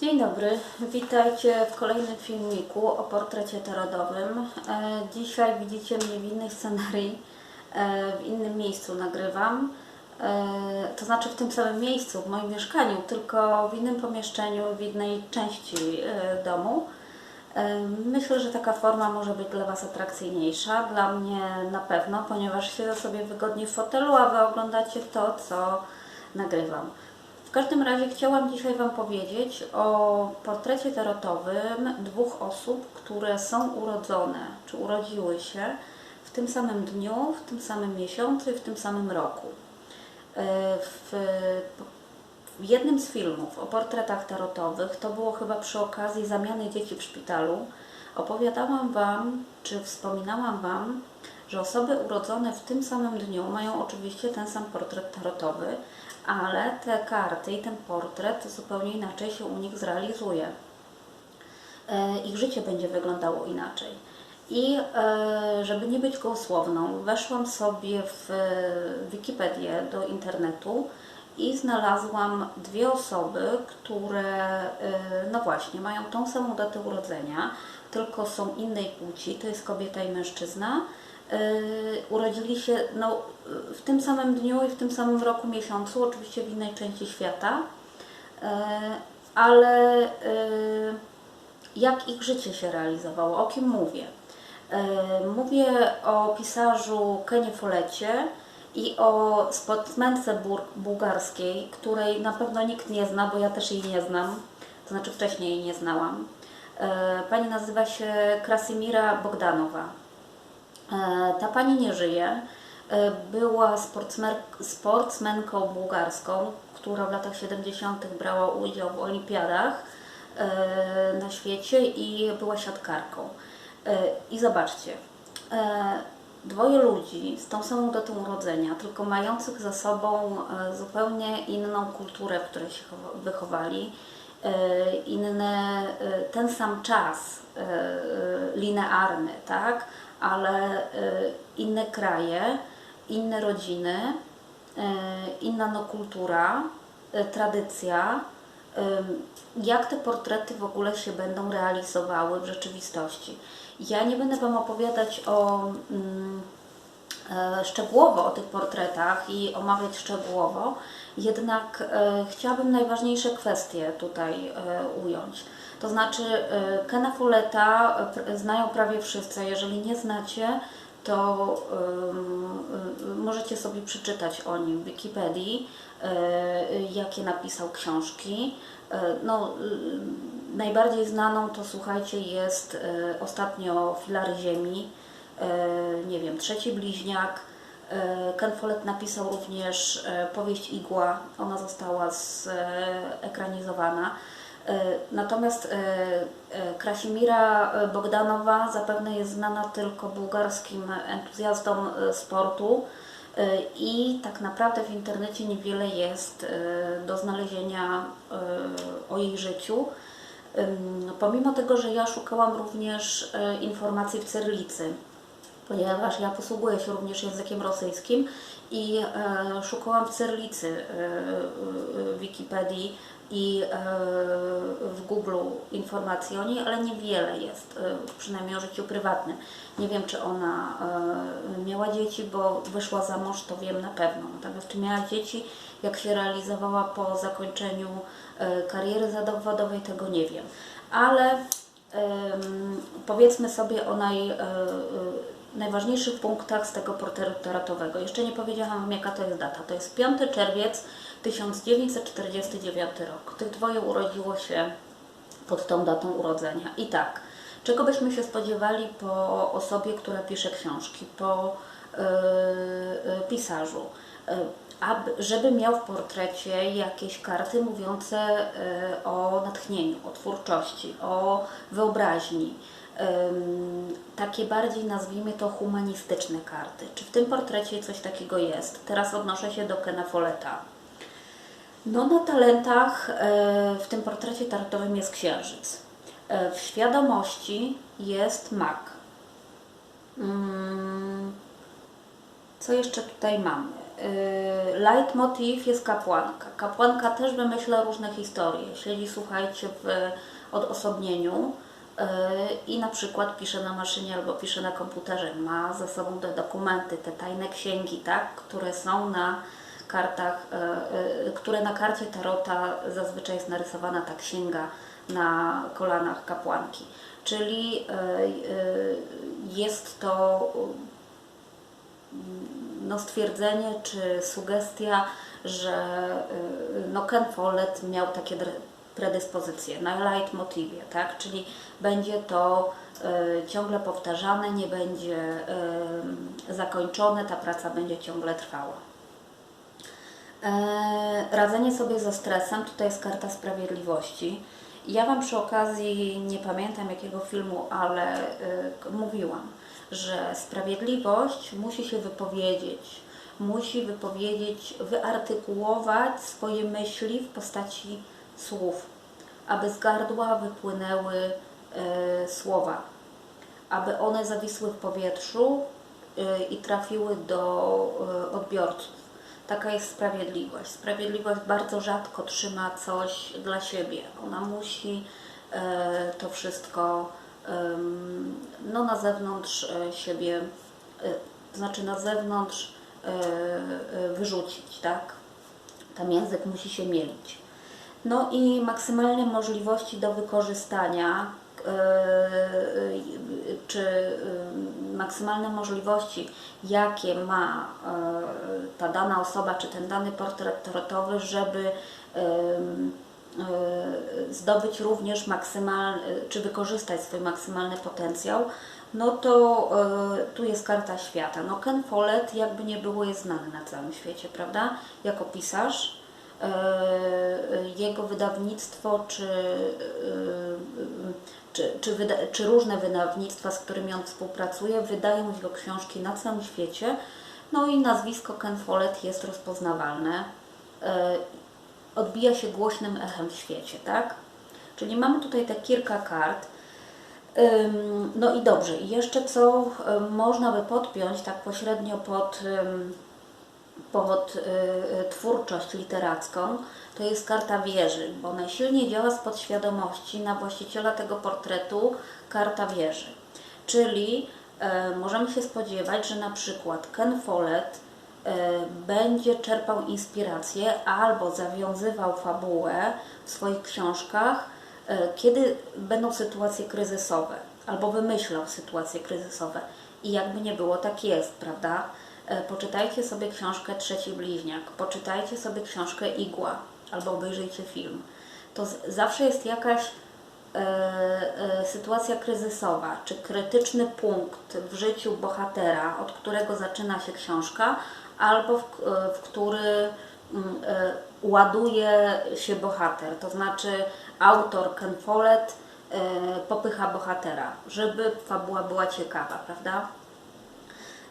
Dzień dobry, witajcie w kolejnym filmiku o portrecie tarodowym. E, Dzisiaj widzicie mnie w innej scenarii, e, w innym miejscu nagrywam. E, To znaczy w tym samym miejscu, w moim mieszkaniu, tylko w innym pomieszczeniu, w innej części domu. Myślę, że taka forma może być dla Was atrakcyjniejsza, dla mnie na pewno, ponieważ siedzę sobie wygodnie w fotelu, a Wy oglądacie to, co nagrywam. W każdym razie chciałam dzisiaj Wam powiedzieć o portrecie tarotowym dwóch osób, które są urodzone, czy urodziły się w tym samym dniu, w tym samym miesiącu i w tym samym roku. E, W, w jednym z filmów o portretach tarotowych, to było chyba przy okazji zamiany dzieci w szpitalu, opowiadałam Wam, czy wspominałam Wam, że osoby urodzone w tym samym dniu mają oczywiście ten sam portret tarotowy, ale te karty i ten portret zupełnie inaczej się u nich zrealizuje. E, Ich życie będzie wyglądało inaczej. I e, żeby nie być gołosłowną, weszłam sobie w e, Wikipedię do internetu i znalazłam dwie osoby, które, no właśnie, mają tą samą datę urodzenia, tylko są innej płci, to jest kobieta i mężczyzna. E, Urodzili się no, w tym samym dniu i w tym samym roku, miesiącu, oczywiście w innej części świata, E, ale e, jak ich życie się realizowało, o kim mówię? Mówię o pisarzu Kenie Follecie i o sportsmence bułgarskiej, której na pewno nikt nie zna, bo ja też jej nie znam, to znaczy wcześniej jej nie znałam. Pani nazywa się Krasimira Bogdanowa. E, Ta pani nie żyje. E, Była sportsmenką bułgarską, która w latach 70. brała udział w olimpiadach e, na świecie i była siatkarką. I zobaczcie, dwoje ludzi z tą samą datą urodzenia, tylko mających za sobą zupełnie inną kulturę, w której się chowa- wychowali, inny, ten sam czas linearny, tak? Ale e, inne kraje, inne rodziny, e, inna no, kultura, e, tradycja. Jak te portrety w ogóle się będą realizowały w rzeczywistości? Ja nie będę Wam opowiadać o mm, szczegółowo o tych portretach i omawiać szczegółowo, jednak e, chciałabym najważniejsze kwestie tutaj e, ująć. To znaczy, e, Kena Folletta e, znają prawie wszyscy, jeżeli nie znacie, to y, możecie sobie przeczytać o nim w Wikipedii, e, jakie napisał książki. E, No, najbardziej znaną to słuchajcie jest e, ostatnio Filary Ziemi, e, nie wiem, Trzeci Bliźniak. E, Ken Follett napisał również e, powieść Igła, ona została zekranizowana. E, Natomiast e, e, Krasimira Bogdanowa zapewne jest znana tylko bułgarskim entuzjastom sportu i tak naprawdę w internecie niewiele jest do znalezienia o jej życiu. Pomimo tego, że ja szukałam również informacji w cyrylicy, ponieważ ja posługuję się również językiem rosyjskim i e, szukałam w cyrylicy e, e, Wikipedii i e, w Google informacji o niej, ale niewiele jest, e, przynajmniej o życiu prywatnym. Nie wiem, czy ona e, miała dzieci, bo wyszła za mąż, to wiem na pewno. Natomiast czy miała dzieci, jak się realizowała po zakończeniu kariery zawodowej, tego nie wiem. Ale powiedzmy sobie o naj, najważniejszych punktach z tego portretu tarotowego. Jeszcze nie powiedziałam Wam, jaka to jest data. To jest 5 czerwiec 1949 rok. Tych dwoje urodziło się pod tą datą urodzenia. I tak, czego byśmy się spodziewali po osobie, która pisze książki, po e, e, pisarzu? E, aby, żeby miał w portrecie jakieś karty mówiące e, o natchnieniu, o twórczości, o wyobraźni. Takie bardziej nazwijmy to humanistyczne karty. Czy w tym portrecie coś takiego jest? Teraz odnoszę się do Kena Folletta. No na talentach e, w tym portrecie tarotowym jest księżyc. E, W świadomości jest mak. Mm, Co jeszcze tutaj mamy? Yy, Leitmotiv jest kapłanka. Kapłanka też wymyśla różne historie. Siedzi, słuchajcie, w odosobnieniu i na przykład pisze na maszynie albo pisze na komputerze. Ma ze sobą te dokumenty, te tajne księgi, tak, które są na kartach, yy, yy, które na karcie tarota zazwyczaj jest narysowana ta księga na kolanach kapłanki. Czyli jest to no, stwierdzenie czy sugestia, że no, Ken Follett miał takie predyspozycje na leitmotivie, tak? Czyli będzie to y, ciągle powtarzane, nie będzie y, zakończone, ta praca będzie ciągle trwała. E, Radzenie sobie ze stresem, tutaj jest karta sprawiedliwości. Ja Wam przy okazji, nie pamiętam jakiego filmu, ale y, mówiłam, że sprawiedliwość musi się wypowiedzieć, musi wypowiedzieć, wyartykułować swoje myśli w postaci słów, aby z gardła wypłynęły y, słowa, aby one zawisły w powietrzu y, i trafiły do y, odbiorców. Taka jest sprawiedliwość. Sprawiedliwość bardzo rzadko trzyma coś dla siebie. Ona musi e, to wszystko em, no, na zewnątrz e, siebie, e, znaczy na zewnątrz e, e, wyrzucić, tak? Tam język musi się mielić. No i maksymalne możliwości do wykorzystania, e, e, czy e, maksymalne możliwości, jakie ma ta dana osoba, czy ten dany portret tarotowy, żeby zdobyć również maksymalny, czy wykorzystać swój maksymalny potencjał, no to tu jest karta świata. No Ken Follett jakby nie było jest znany na całym świecie, prawda? Jako pisarz. E, jego wydawnictwo, czy, e, czy, czy, wyda, czy różne wydawnictwa, z którymi on współpracuje, wydają jego książki na całym świecie. No i nazwisko Ken Follett jest rozpoznawalne. E, Odbija się głośnym echem w świecie, tak? Czyli mamy tutaj te kilka kart. No i dobrze, i jeszcze co można by podpiąć tak pośrednio pod, pod y, y, twórczość literacką, to jest karta wieży, bo najsilniej działa z podświadomości na właściciela tego portretu karta wieży. Czyli e, możemy się spodziewać, że na przykład Ken Follett e, będzie czerpał inspirację albo zawiązywał fabułę w swoich książkach, e, kiedy będą sytuacje kryzysowe, albo wymyślał sytuacje kryzysowe. I jakby nie było, tak jest, prawda? E, Poczytajcie sobie książkę Trzeci Bliźniak, poczytajcie sobie książkę Igła, albo obejrzyjcie film. To zawsze jest jakaś e, e, sytuacja kryzysowa, czy krytyczny punkt w życiu bohatera, od którego zaczyna się książka, albo w, e, w który mm, e, ładuje się bohater. To znaczy autor Ken Follett e, popycha bohatera, żeby fabuła była ciekawa, prawda?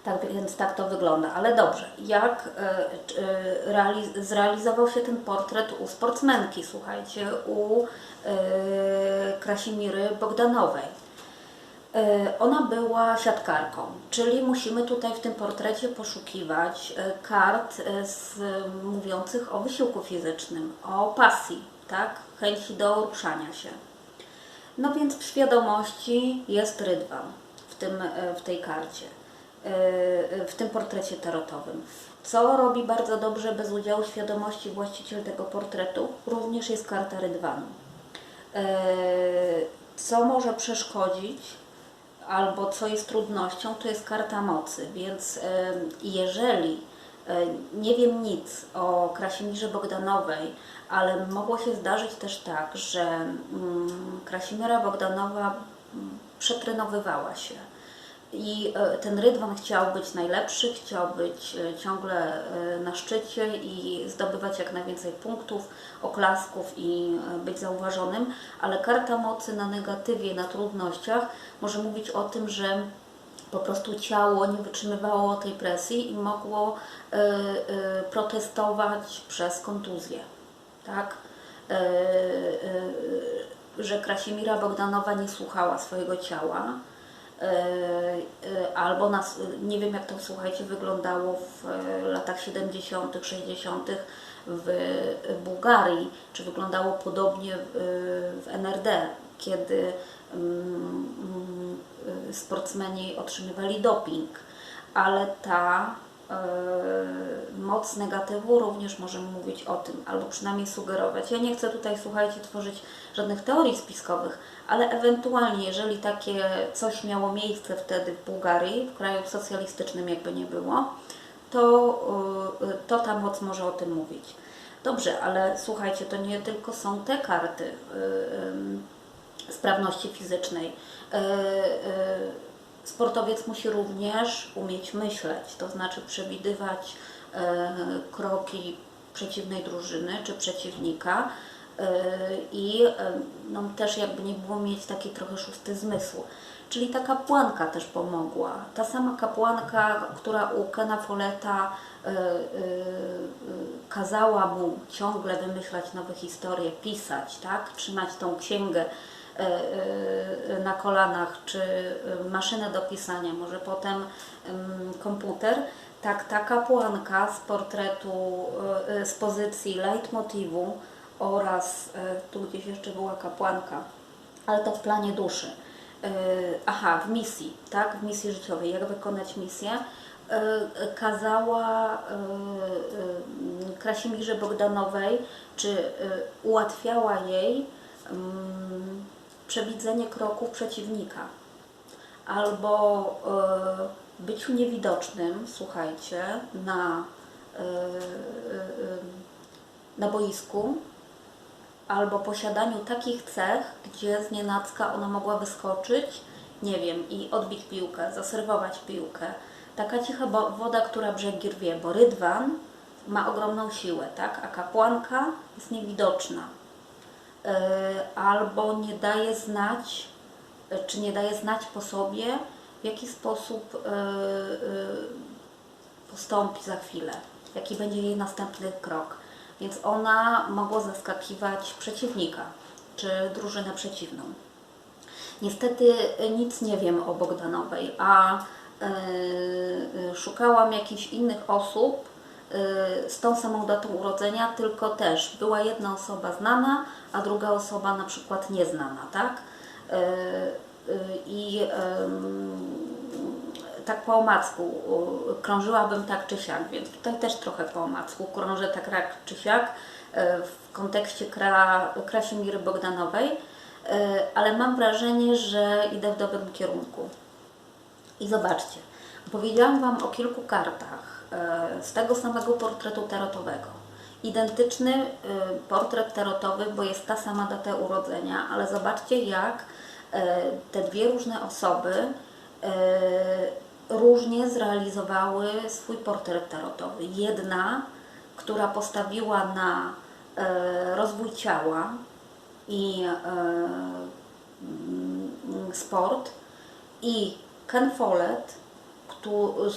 Tak więc tak to wygląda. Ale dobrze, jak e, e, realiz- zrealizował się ten portret u sportsmenki, słuchajcie, u e, Krasimiry Bogdanowej. Ona była siatkarką, czyli musimy tutaj w tym portrecie poszukiwać kart z, mówiących o wysiłku fizycznym, o pasji, tak? chęci do ruszania się. No więc w świadomości jest rydwan w, tym, w tej karcie, w tym portrecie tarotowym. Co robi bardzo dobrze bez udziału świadomości właściciel tego portretu? Również jest karta rydwanu. E, Co może przeszkodzić albo co jest trudnością, to jest karta mocy, więc jeżeli nie wiem nic o Krasimirze Bogdanowej, ale mogło się zdarzyć też tak, że mm, Krasimira Bogdanowa mm, przetrenowywała się i e, ten Rydwan chciał być najlepszy, chciał być e, ciągle e, na szczycie i zdobywać jak najwięcej punktów, oklasków i być zauważonym, ale karta mocy na negatywie, na trudnościach może mówić o tym, że po prostu ciało nie wytrzymywało tej presji i mogło protestować przez kontuzję. Tak? Że Krasimira Bogdanowa nie słuchała swojego ciała albo nas, nie wiem jak to słuchajcie wyglądało w e, latach 70., 60. w Bułgarii, czy wyglądało podobnie w, NRD, kiedy mm, mm, sportsmeni otrzymywali doping, ale ta e, moc negatywu również możemy mówić o tym, albo przynajmniej sugerować. Ja nie chcę tutaj, słuchajcie, tworzyć żadnych teorii spiskowych, ale ewentualnie, jeżeli takie coś miało miejsce wtedy w Bułgarii, w kraju socjalistycznym jakby nie było, to, y, to ta moc może o tym mówić. Dobrze, ale słuchajcie, to nie tylko są te karty y, sprawności fizycznej. Sportowiec musi również umieć myśleć, to znaczy przewidywać e, kroki przeciwnej drużyny czy przeciwnika e, i e, no, też jakby nie było mieć taki trochę szósty zmysł. Czyli ta kapłanka też pomogła. Ta sama kapłanka, która u Kena Folletta e, kazała mu ciągle wymyślać nowe historie, pisać, tak? trzymać tą księgę na kolanach, czy e, maszynę do pisania, może potem em, komputer, tak ta kapłanka z portretu, e, e, z pozycji leitmotivu oraz e, tu gdzieś jeszcze była kapłanka, ale to w planie duszy. E, Aha, w misji, tak? W misji życiowej, jak wykonać misję, e, kazała e, e, Krasimirze Bogdanowej, czy e, ułatwiała jej przewidzenie kroków przeciwnika albo e, byciu niewidocznym, słuchajcie, na, e, e, na boisku, albo posiadaniu takich cech, gdzie z nienacka ona mogła wyskoczyć, nie wiem, i odbić piłkę, zaserwować piłkę. Taka cicha woda, która brzegi rwie, bo rydwan ma ogromną siłę, tak? a kapłanka jest niewidoczna. E, albo nie daje znać, e, czy nie daje znać po sobie, w jaki sposób e, postąpi za chwilę, jaki będzie jej następny krok. Więc ona mogła zaskakiwać przeciwnika, czy drużynę przeciwną. Niestety nic nie wiem o Bogdanowej, a szukałam jakichś innych osób z tą samą datą urodzenia, tylko też była jedna osoba znana, a druga osoba na przykład nieznana, tak? E, e, I tak po omacku krążyłabym tak czy siak, więc tutaj też trochę po omacku krążę tak jak czy siak w kontekście Kra, Krasimiry Bogdanowej, ale mam wrażenie, że idę w dobrym kierunku. I zobaczcie, powiedziałam Wam o kilku kartach z tego samego portretu tarotowego. Identyczny e, portret tarotowy, bo jest ta sama data urodzenia, ale zobaczcie jak e, te dwie różne osoby e, różnie zrealizowały swój portret tarotowy. Jedna, która postawiła na e, rozwój ciała i e, mm, sport, i Ken Follett,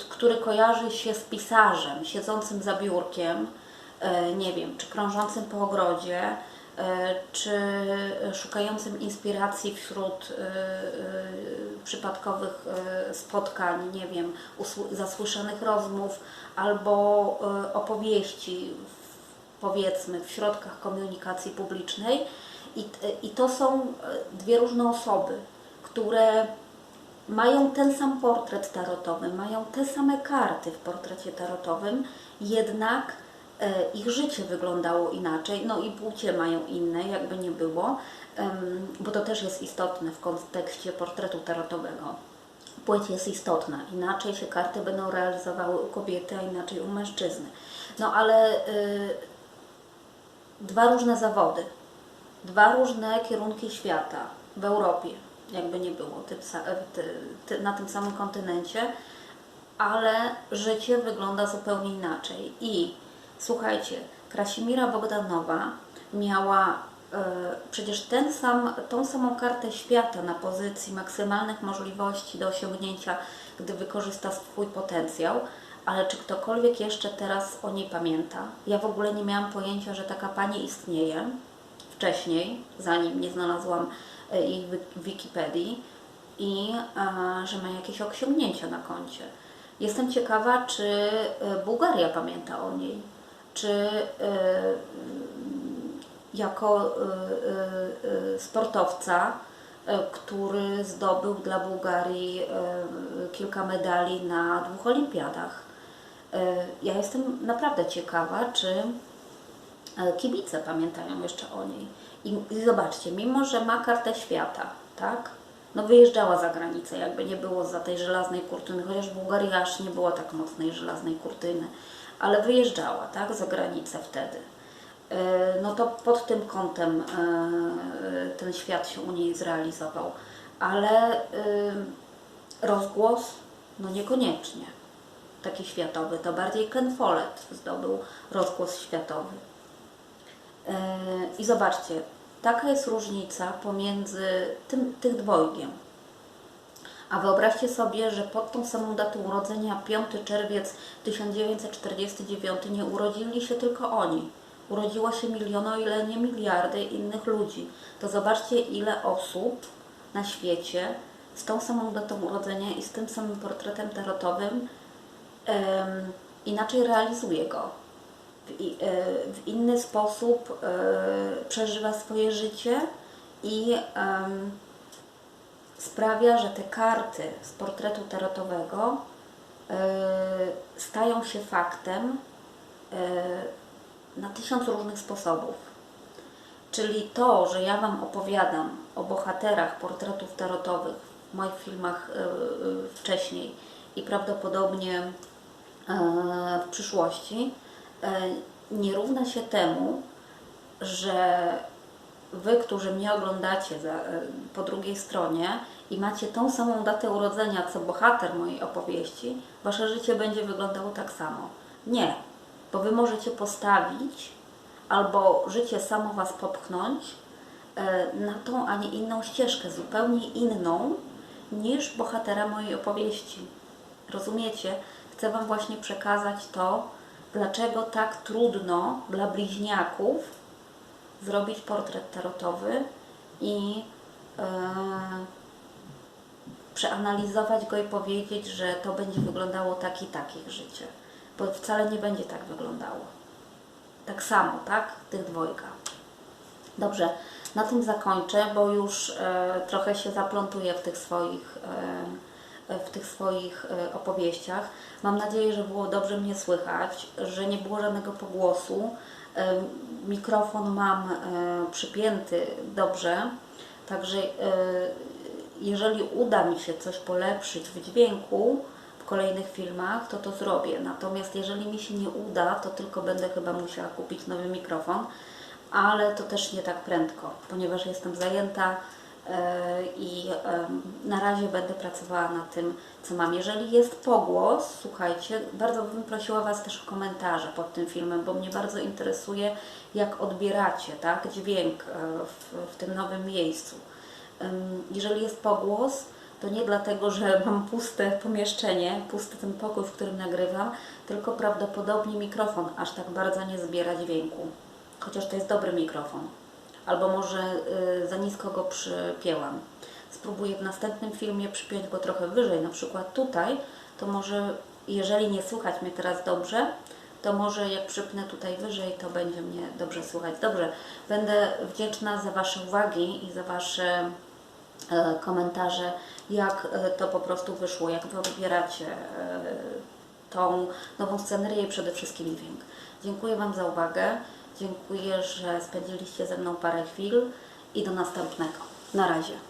który kojarzy się z pisarzem siedzącym za biurkiem, e, nie wiem, czy krążącym po ogrodzie, e, czy szukającym inspiracji wśród e, przypadkowych spotkań, nie wiem, zasłyszanych rozmów albo opowieści, powiedzmy, w środkach komunikacji publicznej. I, I to są dwie różne osoby, które mają ten sam portret tarotowy, mają te same karty w portrecie tarotowym, jednak e, ich życie wyglądało inaczej, no i płcie mają inne, jakby nie było, bo to też jest istotne w kontekście portretu tarotowego. Płeć jest istotna, inaczej się karty będą realizowały u kobiety, a inaczej u mężczyzny. No ale y, dwa różne zawody, dwa różne kierunki świata w Europie, jakby nie było, sa- ty, ty, na tym samym kontynencie, ale życie wygląda zupełnie inaczej. I słuchajcie, Krasimira Bogdanowa miała e, przecież ten sam, tą samą kartę świata na pozycji maksymalnych możliwości do osiągnięcia, gdy wykorzysta swój potencjał, ale czy ktokolwiek jeszcze teraz o niej pamięta? Ja w ogóle nie miałam pojęcia, że taka pani istnieje wcześniej, zanim nie znalazłam e, w Wikipedii. i że ma jakieś osiągnięcia na koncie. Jestem ciekawa, czy e, Bułgaria pamięta o niej, czy e, jako sportowca, który zdobył dla Bułgarii kilka medali na dwóch olimpiadach. Ja jestem naprawdę ciekawa, czy kibice pamiętają jeszcze o niej. I, I zobaczcie, mimo że ma kartę świata, tak? No wyjeżdżała za granicę, jakby nie było za tej żelaznej kurtyny, chociaż Bułgaria aż nie było tak mocnej żelaznej kurtyny, ale wyjeżdżała, tak, za granicę wtedy. E, No to pod tym kątem e, ten świat się u niej zrealizował, ale e, rozgłos, no niekoniecznie taki światowy, to bardziej Ken Follett zdobył rozgłos światowy. Yy, I zobaczcie, taka jest różnica pomiędzy tym, tych dwojgiem. A wyobraźcie sobie, że pod tą samą datą urodzenia, 5 czerwiec 1949, nie urodzili się tylko oni. Urodziło się miliony, o ile nie miliardy innych ludzi. To zobaczcie, ile osób na świecie z tą samą datą urodzenia i z tym samym portretem tarotowym em, inaczej realizuje go. E, w inny sposób e, przeżywa swoje życie i sprawia, że te karty z portretu tarotowego e, stają się faktem na tysiąc różnych sposobów. Czyli to, że ja Wam opowiadam o bohaterach portretów tarotowych w moich filmach wcześniej i prawdopodobnie w przyszłości, nie równa się temu, że Wy, którzy mnie oglądacie e, po drugiej stronie i macie tą samą datę urodzenia, co bohater mojej opowieści, Wasze życie będzie wyglądało tak samo. Nie, bo Wy możecie postawić albo życie samo Was popchnąć e, na tą, a nie inną ścieżkę, zupełnie inną niż bohatera mojej opowieści. Rozumiecie? Chcę Wam właśnie przekazać to, dlaczego tak trudno dla bliźniaków zrobić portret tarotowy i e, przeanalizować go i powiedzieć, że to będzie wyglądało tak i tak ich życie. Bo wcale nie będzie tak wyglądało. Tak samo, tak? Tych dwojga. Dobrze, na tym zakończę, bo już e, trochę się zaplątuję w tych swoich, e, w tych swoich e, opowieściach. Mam nadzieję, że było dobrze mnie słychać, że nie było żadnego pogłosu. E, mikrofon mam e, przypięty dobrze, także e, jeżeli uda mi się coś polepszyć w dźwięku w kolejnych filmach, to to zrobię. Natomiast jeżeli mi się nie uda, to tylko będę chyba musiała kupić nowy mikrofon, ale to też nie tak prędko, ponieważ jestem zajęta e, i em, na razie będę pracowała nad tym, co mam. Jeżeli jest pogłos, słuchajcie, bardzo bym prosiła Was też o komentarze pod tym filmem, bo mnie bardzo interesuje, jak odbieracie tak, dźwięk e, w, w tym nowym miejscu. Jeżeli jest pogłos, to nie dlatego, że mam puste pomieszczenie, pusty ten pokój, w którym nagrywam, tylko prawdopodobnie mikrofon aż tak bardzo nie zbiera dźwięku. Chociaż to jest dobry mikrofon. Albo może y, za nisko go przypięłam. Spróbuję w następnym filmie przypiąć go trochę wyżej, na przykład tutaj, to może, jeżeli nie słychać mnie teraz dobrze, to może jak przypnę tutaj wyżej, to będzie mnie dobrze słychać. Dobrze, będę wdzięczna za Wasze uwagi i za Wasze e, komentarze, jak e, to po prostu wyszło, jak Wy odbieracie e, tą nową scenerię i przede wszystkim dźwięk. Dziękuję Wam za uwagę, dziękuję, że spędziliście ze mną parę chwil i do następnego. Na razie.